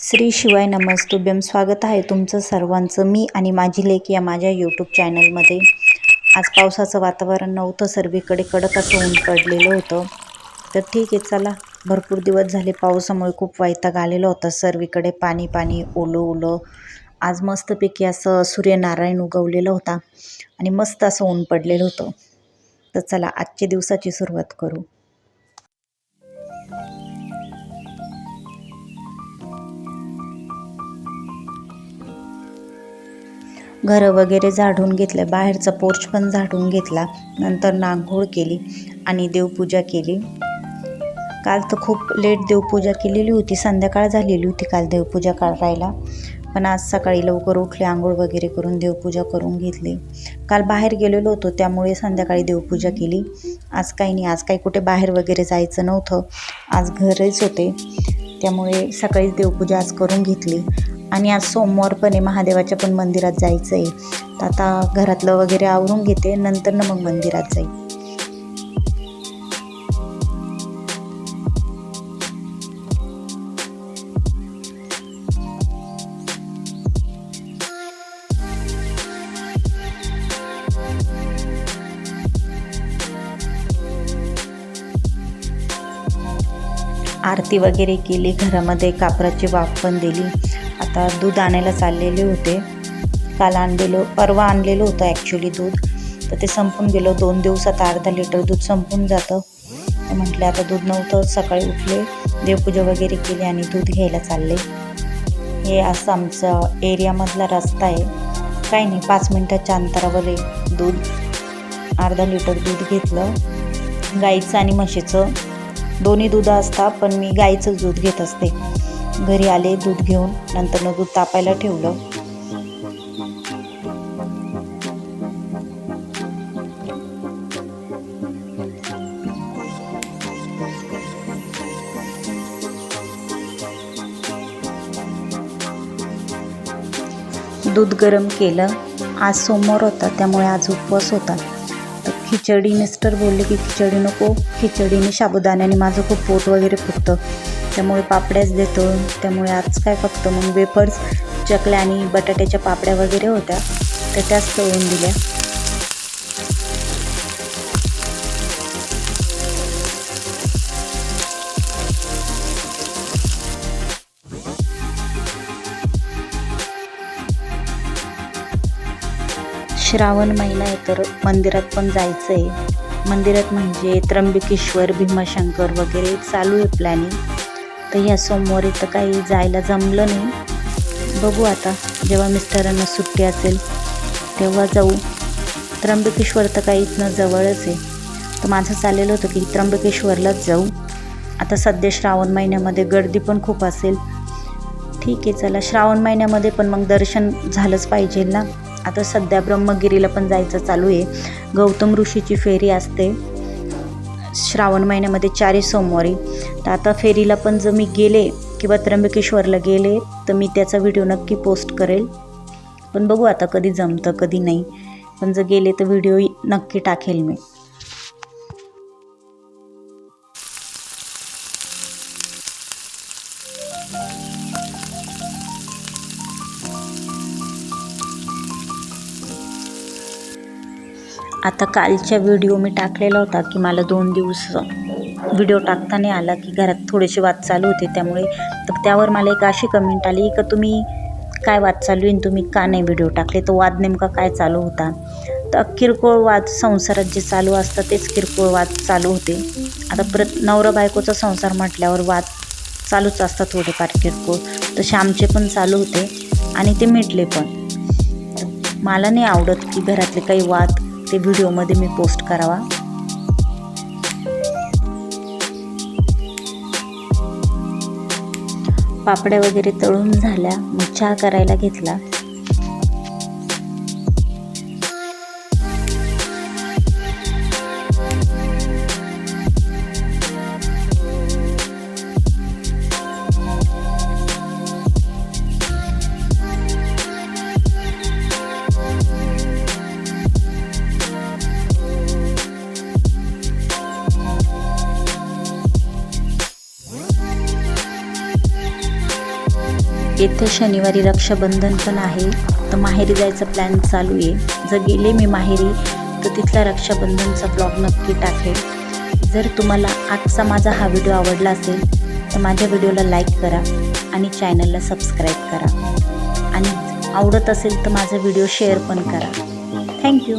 श्री शिवाय नमस्तुभ्यम स्वागत आहे तुमचं सर्वांचं मी आणि माझी लेख या माझ्या यूट्यूब चॅनलमध्ये आज पावसाचं वातावरण नव्हतं सर्वीकडे कडक असं ऊन पडलेलं होतं. तर ठीक आहे चला. भरपूर दिवस झाले पावसामुळे खूप वैताग आलेलं होतं. सर्वीकडे पाणी पाणी ओलं ओलं. आज मस्तपैकी असं सूर्यनारायण उगवलेलं होता आणि मस्त असं ऊन पडलेलं होतं. तर चला आजच्या दिवसाची सुरुवात करू. घरं वगैरे झाडून घेतलं. बाहेरचा पोर्च पण झाडून घेतला. नंतर नांघोळ केली आणि देवपूजा केली. काल तर खूप लेट देवपूजा केलेली होती. संध्याकाळ झालेली होती काल देवपूजा करायला. पण आज सकाळी लवकर उठले आंघोळ वगैरे करून देवपूजा करून घेतली. काल बाहेर गेलेलो होतो त्यामुळे संध्याकाळी देवपूजा केली. आज काही नाही आज काही कुठे बाहेर वगैरे जायचं नव्हतं. आज घरच होते. त्यामुळे सकाळीच देवपूजा आज करून घेतली. आणि आज सोमवार पण आहे महादेवाच्या पण मंदिरात जायचं आहे तर आता घरातलं वगैरे आवरून घेते नंतर ना मग मंदिरात जाईल. आरती वगैरे केली घरामध्ये कापराची वाफ पण दिली. आता दूध आणायला चाललेले होते. काल आणलेलो परवा आणलेलं होतं ॲक्च्युली दूध. तर ते संपून गेलो. दोन दिवसात अर्धा लिटर दूध संपून जातं. म्हटलं आता दूध नव्हतं. सकाळी उठले देवपूजा वगैरे केली आणि दूध घ्यायला चालले. हे असं आमचा एरियामधला रस्ता आहे. काही नाही पाच मिनटाच्या अंतरावर आहे दूध. अर्धा लिटर दूध घेतलं. गाईचं आणि म्हशीचं. दोन्ही दूध असतात पण मी गाईचंच दूध घेत असते. घरी आले दूध घेऊन नंतर दूध तापायला ठेवलं. दूध गरम केलं. आज सोमवार होता त्यामुळे आज उपवास होता. तर खिचडी मिस्टर बोलले की खिचडी नको खिचडीने साबुदाण्याने माझं खूप पोट वगैरे फुटतं त्यामुळे पापड्याच देतो. त्यामुळे आज काय फक्त मग वेफर्स चकल्या आणि बटाट्याच्या पापड्या वगैरे होत्या. तर त्याच तळून दिल्या. श्रावण महिना आहे तर मंदिरात पण जायचं आहे मंदिरात म्हणजे त्र्यंबकेश्वर भीमाशंकर वगैरे चालू आहे प्लॅनिंग तर ह्या सोमवारी तर काही जायला जमलं नाही. बघू आता जेव्हा मिस्टरांना सुट्टी असेल तेव्हा जाऊ. त्र्यंबकेश्वर तर काही इथनं जवळच आहे. तर माझं चाललेलं होतं की त्र्यंबकेश्वरलाच जाऊ. आता सध्या श्रावण महिन्यामध्ये गर्दी पण खूप असेल. ठीक आहे चला. श्रावण महिन्यामध्ये पण मग दर्शन झालंच पाहिजे ना. आता सध्या ब्रह्मगिरीला पण जायचं चालू आहे. गौतम ऋषीची फेरी असते. श्रावण महिन्यामध्ये चारही सोमवारी. तर आता फेरीला पण जर मी गेले किंवा त्र्यंबकेश्वरला गेले तर मी त्याचा व्हिडिओ नक्की पोस्ट करेल. पण बघू आता कधी जमतं कधी नाही. पण जर गेले तर व्हिडिओ नक्की टाकेल मी. आता कालच्या व्हिडिओ मी टाकलेला होता की मला दोन दिवस व्हिडिओ टाकता नाही आला की घरात थोडेसे वाद चालू होते त्यामुळे. तर त्यावर मला एक अशी कमेंट आली का तुम्ही काय वाद चालू आहे तुम्ही का नाही व्हिडिओ टाकले? तो वाद नेमका काय चालू होता? तर किरकोळ वाद संसारात जे चालू असतात तेच किरकोळ वाद चालू होते. आता परत नवरा बायकोचा संसार म्हटल्यावर वाद चालूच असतात थोडेफार किरकोळ. तसे आमचे पण चालू होते आणि ते मिटले पण. मला नाही आवडत की घरातले काही वाद ते व्हिडिओमध्ये मी पोस्ट करावा. पापड्या वगैरे तळून झाल्या मग चहा करायला घेतला. येथे शनिवारी रक्षाबंधन पण आहे. तर माहेरी जायचा प्लॅन चालू आहे. जर गेले मी माहेरी तर तिथला रक्षाबंधनचा ब्लॉग नक्की टाकेल. जर तुम्हाला आजचा माझा हा व्हिडिओ आवडला असेल तर माझ्या व्हिडिओला लाईक करा आणि चॅनलला सबस्क्राईब करा. आणि आवडत असेल तर माझा व्हिडिओ शेअर पण करा. थँक्यू